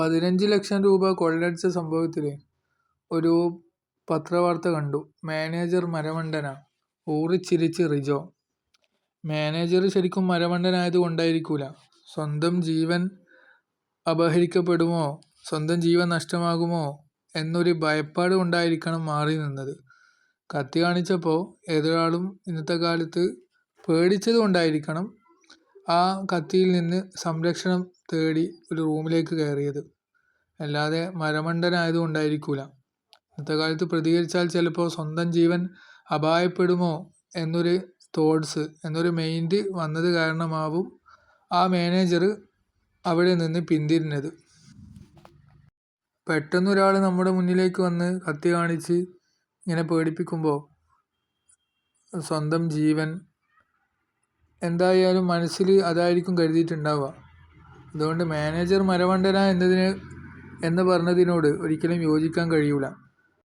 പതിനഞ്ച് ലക്ഷം രൂപ കൊള്ളയടിച്ച സംഭവത്തിൽ ഒരു പത്രവാർത്ത കണ്ടു. മാനേജർ മരമണ്ടനാ ഊറിച്ചിരിച്ച് റിജോ. മാനേജർ ശരിക്കും മരമണ്ടനായത് കൊണ്ടായിരിക്കൂല സ്വന്തം ജീവൻ അപഹരിക്കപ്പെടുമോ? സ്വന്തം ജീവൻ നഷ്ടമാകുമോ? എന്നൊരു ഭയപ്പാട് കൊണ്ടായിരിക്കണം മാറി നിന്നത്. കത്തി കാണിച്ചപ്പോൾ ഏതൊരാളും ഇന്നത്തെ കാലത്ത് പേടിച്ചത് കൊണ്ടായിരിക്കണം ആ കത്തിയിൽ നിന്ന് സംരക്ഷണം തേടി ഒരു റൂമിലേക്ക് കയറിയത്. അല്ലാതെ മരമണ്ടനായത് കൊണ്ടായിരിക്കില്ല ഇന്നത്തെ കാലത്ത് പ്രതികരിച്ചാൽ ചിലപ്പോൾ സ്വന്തം ജീവൻ അപായപ്പെടുമോ എന്നൊരു തോട്ട്സ് എന്നൊരു മൈൻഡ് വന്നത് കാരണമാവും ആ മാനേജർ അവിടെ നിന്ന് പിന്തിരിഞ്ഞത്. പെട്ടെന്ന് ഒരാൾ നമ്മുടെ മുന്നിലേക്ക് വന്ന് കത്തി കാണിച്ച് ഇങ്ങനെ പേടിപ്പിക്കുമ്പോൾ സ്വന്തം ജീവൻ എന്തായാലും മനസ്സിൽ അതായിരിക്കും കരുതിയിട്ടുണ്ടാവുക. അതുകൊണ്ട് മാനേജർ മരവണ്ടന എന്നതിന് എന്ന് പറഞ്ഞതിനോട് ഒരിക്കലും യോജിക്കാൻ കഴിയൂല.